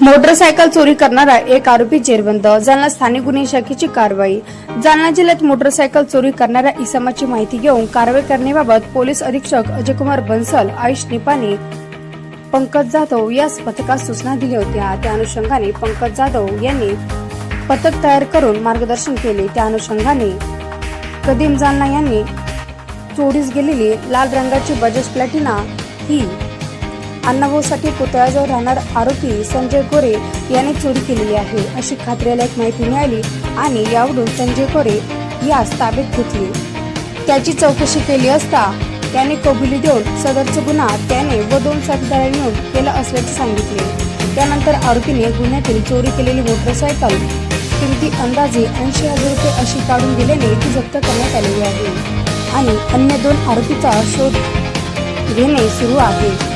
Motorcycle चोरी करणारा एक आरोपी जेरबंद. जालना स्थानिक गुन्हे शाखेची कारवाई. जालना जिल्ह्यात मोटरसायकल चोरी करणाऱ्या इसमाची माहिती घेऊन कारवाई करण्याबाबत पोलीस अधीक्षक अजयकुमार बन्सल आयुष निपाणी पंकज जाधव यास पथकास सूचना दिल्या होत्या. त्या अनुषंगाने पंकज जाधव यांनी पथक तयार करून मार्गदर्शन केले. त्या अनुषंगाने कदीम जालना यांनी चोरीस गेलेली लाल रंगाची बजाज प्लॅटिना ही अण्णाभाऊसाठी पुतळ्याजवळ राहणार आरोपी संजय गोरे याने चोरी केलेली आहे. अशी खात्रीलायक माहिती मिळाली आणि यावरून संजय गोरे यास ताब्यात घेतले. त्याची चौकशी केली असता त्याने कबुली देऊन सदरचा गुन्हा त्याने व दोन साथीदारांनी मिळून केला असल्याचे सांगितले. त्यानंतर आरोपीने गुन्ह्यातील चोरी केलेली मोटरसायकल किमती अंदाजे ऐंशी हजार रुपये अशी काढून दिल्याने ती जप्त करण्यात आलेली आहे. आणि अन्य दोन आरोपीचा शोध घेणे सुरू आहे.